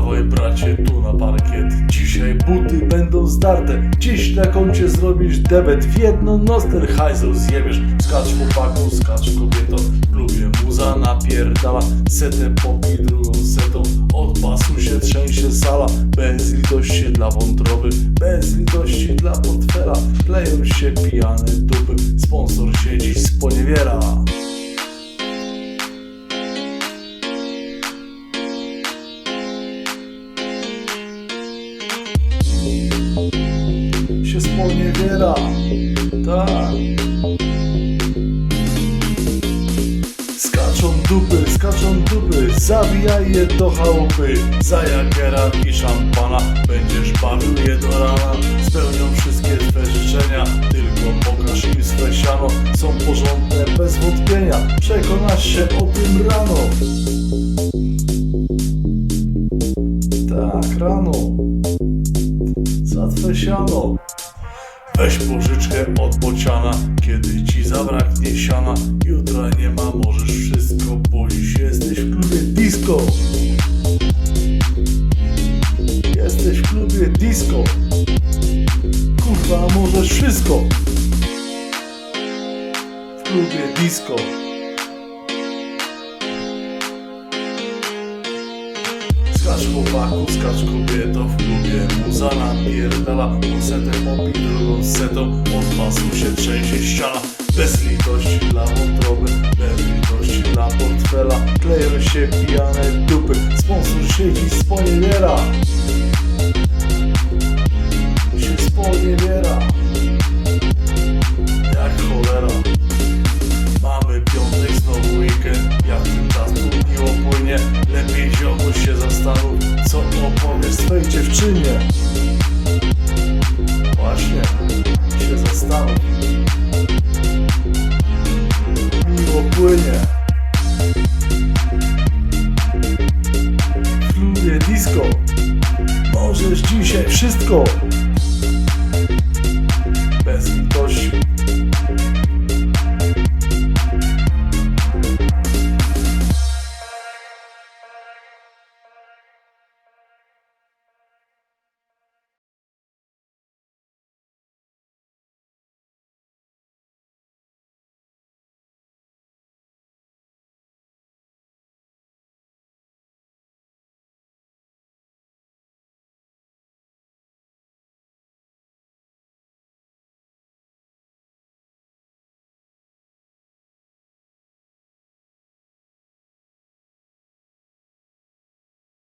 Dawaj bracie tu na parkiet. Dzisiaj buty będą zdarte. Dziś na koncie zrobisz debet. W jedno noster hajzeł zjebiesz. Skacz chłopaku, skacz kobieto. W klubie muza napierdala. Setę popij drugą setą. Od basu się trzęsie sala. Bez litości dla wątroby. Bez litości dla portfela. Kleją się pijane dupy. Sponsor się dziś sponiewiera się sponiewiera. Tak. Skaczą dupy, skaczą dupy, zawijaj je do chałupy. Za jagera i szampana będziesz bawił je do rana. Spełnią wszystkie twe życzenia, tylko pokaż im swe siano. Są porządne bez wątpienia, przekonasz się o tym rano. Tak, rano za twe siano. Weź pożyczkę od bociana, kiedy ci zabraknie siana. Jutra nie ma, możesz wszystko, bo dziś jesteś w klubie disco. Jesteś w klubie disco. Kurwa, możesz wszystko. W klubie disco. Skacz chłopaku, skacz kobieto w klubie Muza napierdala, pod setę popi drugą setą Od pasu się trzęsie ściana. Bez litości dla wątroby Bez litości dla portfela. Kleją się pijane dupy Sponsor siedzi sponiewiera Co opowiesz swej dziewczynie. Właśnie się zastanów. Miło płynie. W disco. Możesz dzisiaj wszystko